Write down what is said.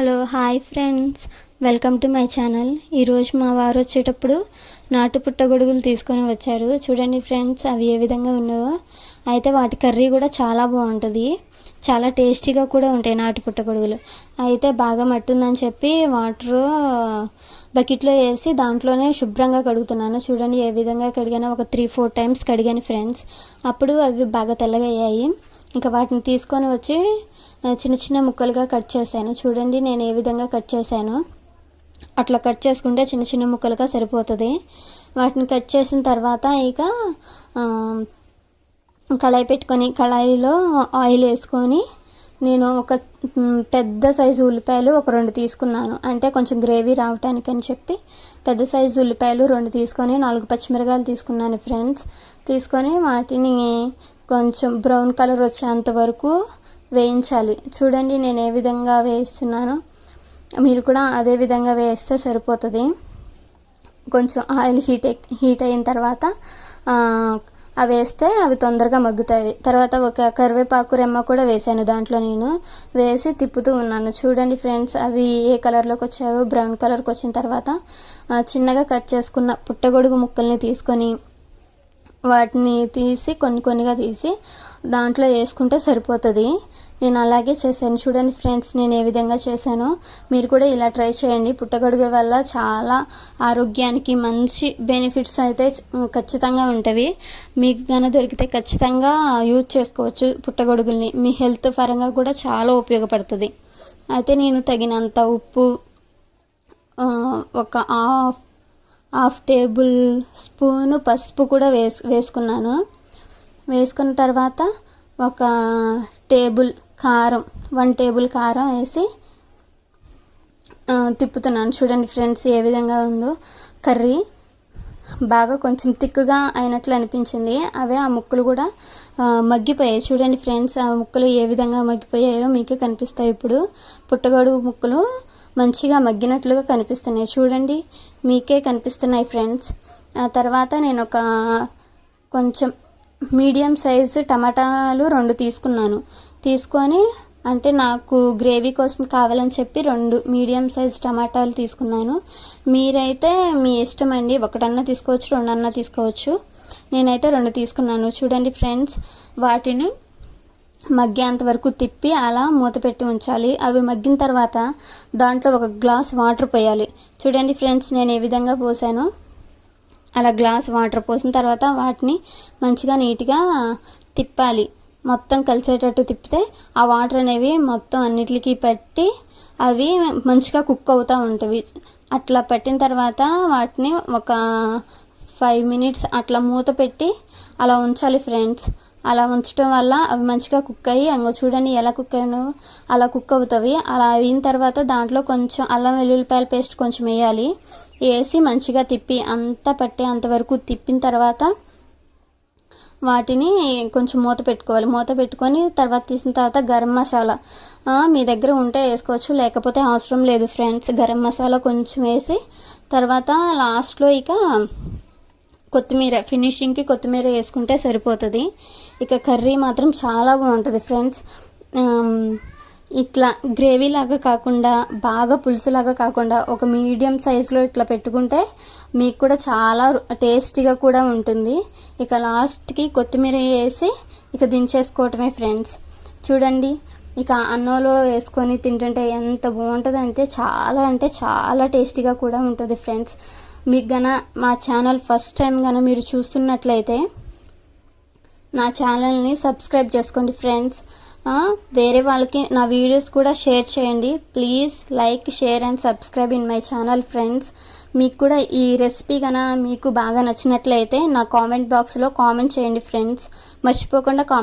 Hello hi friends. Welcome to my channel. ఈరోజు మా వారు వచ్చేటప్పుడు నాటు పుట్టగొడుగులు తీసుకొని వచ్చారు. చూడండి ఫ్రెండ్స్ అవి ఏ విధంగా ఉన్నాయో. అయితే వాటి కర్రీ కూడా చాలా బాగుంటుంది. చాలా టేస్టీగా కూడా ఉంటాయి నాటు పుట్టగొడుగులు అయితే బాగా మట్టుందని చెప్పి వాటర్ బకెట్లో వేసి దాంట్లోనే శుభ్రంగా కడుగుతున్నాను. చూడండి ఏ విధంగా కడిగానో. ఒక త్రీ ఫోర్ టైమ్స్ కడిగాను ఫ్రెండ్స్. అప్పుడు అవి బాగా తెల్లగా అయ్యాయి ఇంకా వాటిని తీసుకొని వచ్చి చిన్న చిన్న ముక్కలుగా కట్ చేశాను. చూడండి నేను ఏ విధంగా కట్ చేశాను. అట్లా కట్ చేసుకుంటే చిన్న చిన్న ముక్కలుగా సరిపోతుంది. వాటిని కట్ చేసిన తర్వాత ఇక కళాయి పెట్టుకొని కళాయిలో ఆయిల్ వేసుకొని నేను ఒక పెద్ద సైజు ఉల్లిపాయలు ఒక రెండు తీసుకున్నాను. అంటే కొంచెం గ్రేవీ రావటానికి అని చెప్పి పెద్ద సైజు ఉల్లిపాయలు రెండు తీసుకొని నాలుగు పచ్చిమిరకాయలు తీసుకున్నాను ఫ్రెండ్స్. తీసుకొని వాటిని కొంచెం బ్రౌన్ కలర్ వచ్చేంత వరకు వేయించాలి. చూడండి నేను ఏ విధంగా వేయిస్తున్నానో. మీరు కూడా అదే విధంగా వేస్తే సరిపోతుంది. కొంచెం ఆయిల్ హీట్ హీట్ అయిన తర్వాత అవి వేస్తే అవి తొందరగా మగ్గుతాయి. తర్వాత ఒక కరివేపాకు రెమ్మ కూడా వేసాను దాంట్లో నేను. వేసి తిప్పుతూ ఉన్నాను. చూడండి ఫ్రెండ్స్ అవి ఏ కలర్లోకి వచ్చాయో బ్రౌన్ కలర్కి వచ్చిన తర్వాత చిన్నగా కట్ చేసుకున్న పుట్టగొడుగు ముక్కల్ని తీసుకొని వాటిని తీసి కొన్ని కొన్నిగా తీసి దాంట్లో వేసుకుంటే సరిపోతుంది. నేను అలాగే చేశాను. చూడండి ఫ్రెండ్స్ నేను ఏ విధంగా చేశానో మీరు కూడా ఇలా ట్రై చేయండి. పుట్టగొడుగు వల్ల చాలా ఆరోగ్యానికి మంచి బెనిఫిట్స్ అయితే ఖచ్చితంగా ఉంటవి. మీకు కానీ దొరికితే ఖచ్చితంగా యూజ్ చేసుకోవచ్చు పుట్టగొడుగుల్ని. మీ హెల్త్ పరంగా కూడా చాలా ఉపయోగపడుతుంది. అయితే నేను తగినంత ఉప్పు ఒక హాఫ్ హాఫ్ టేబుల్ స్పూను పసుపు కూడా వేసు వేసుకున్నాను. వేసుకున్న తర్వాత ఒక టేబుల్ కారం వన్ టేబుల్ కారం వేసి తిప్పుతున్నాను. చూడండి ఫ్రెండ్స్ ఏ విధంగా ఉందో. కర్రీ బాగా కొంచెం తిక్కుగా అయినట్లు అనిపించింది. అవే ఆ ముక్కలు కూడా మగ్గిపోయాయి. చూడండి ఫ్రెండ్స్ ఆ ముక్కలు ఏ విధంగా మగ్గిపోయాయో మీకే కనిపిస్తాయి ఇప్పుడు. పుట్టగొడుగు ముక్కలు మంచిగా మగ్గినట్లుగా కనిపిస్తున్నాయి. చూడండి మీకే కనిపిస్తున్నాయి ఫ్రెండ్స్. ఆ తర్వాత నేను ఒక కొంచెం మీడియం సైజు టమాటాలు రెండు తీసుకున్నాను. తీసుకొని అంటే నాకు గ్రేవీ కోసం కావాలని చెప్పి రెండు మీడియం సైజ్ టమాటాలు తీసుకున్నాను. మీరైతే మీ ఇష్టం అండి. ఒకటన్నా తీసుకోవచ్చు రెండన్నా తీసుకోవచ్చు. నేనైతే రెండు తీసుకున్నాను. చూడండి ఫ్రెండ్స్ వాటిని మగ్గేంత వరకు తిప్పి అలా మూత పెట్టి ఉంచాలి. అవి మగ్గిన తర్వాత దాంట్లో ఒక గ్లాస్ వాటర్ పోయాలి. చూడండి ఫ్రెండ్స్ నేను ఏ విధంగా పోసానో. అలా గ్లాస్ వాటర్ పోసిన తర్వాత వాటిని మంచిగా నీట్గా తిప్పాలి. మొత్తం కలిసేటట్టు తిప్పితే ఆ వాటర్ అనేవి మొత్తం అన్నిటికీ పట్టి అవి మంచిగా కుక్ అవుతూ ఉంటాయి అట్లా పెట్టిన తర్వాత వాటిని ఒక ఫైవ్ మినిట్స్ అట్లా మూత పెట్టి అలా ఉంచాలి ఫ్రెండ్స్. అలా ఉంచడం వల్ల అవి మంచిగా కుక్ అయ్యి అంగో చూడండి ఎలా కుక్ అయ్యానో అలా కుక్ అవుతాయి అలా అయిన తర్వాత దాంట్లో కొంచెం అల్లం వెల్లుల్లిపాయల పేస్ట్ కొంచెం వేయాలి. వేసి మంచిగా తిప్పి అంతా పట్టే అంతవరకు తిప్పిన తర్వాత వాటిని కొంచెం మూత పెట్టుకోవాలి. మూత పెట్టుకొని తర్వాత తీసిన తర్వాత గరం మసాలా మీ దగ్గర ఉంటే వేసుకోవచ్చు. లేకపోతే అవసరం లేదు ఫ్రెండ్స్. గరం మసాలా కొంచెం వేసి తర్వాత లాస్ట్లో ఇక కొత్తిమీర ఫినిషింగ్కి కొత్తిమీర వేసుకుంటే సరిపోతుంది. ఇక కర్రీ మాత్రం చాలా బాగుంటుంది ఫ్రెండ్స్. ఇట్లా గ్రేవీ లాగా కాకుండా బాగా పులుసులాగా కాకుండా ఒక మీడియం సైజులో ఇట్లా పెట్టుకుంటే మీకు కూడా చాలా టేస్టీగా కూడా ఉంటుంది. ఇక లాస్ట్కి కొత్తిమీర వేసి ఇక దించేసుకోవటమే ఫ్రెండ్స్. చూడండి ఇక అన్నంలో వేసుకొని తింటుంటే ఎంత బాగుంటుందంటే చాలా అంటే చాలా టేస్టీగా కూడా ఉంటుంది ఫ్రెండ్స్. మీకు గన మా ఛానల్ ఫస్ట్ టైం గన మీరు చూస్తున్నట్లయితే నా ఛానల్ని సబ్స్క్రైబ్ చేసుకోండి ఫ్రెండ్స్. వేరే వాళ్ళకి నా వీడియోస్ కూడా షేర్ చేయండి. Please like share and subscribe in my channel friends. మీకు కూడా ఈ రెసిపీ కన మీకు బాగా నచ్చినట్లయితే నా కామెంట్ బాక్స్లో కామెంట్ చేయండి ఫ్రెండ్స్. మర్చిపోకుండా కామెంట్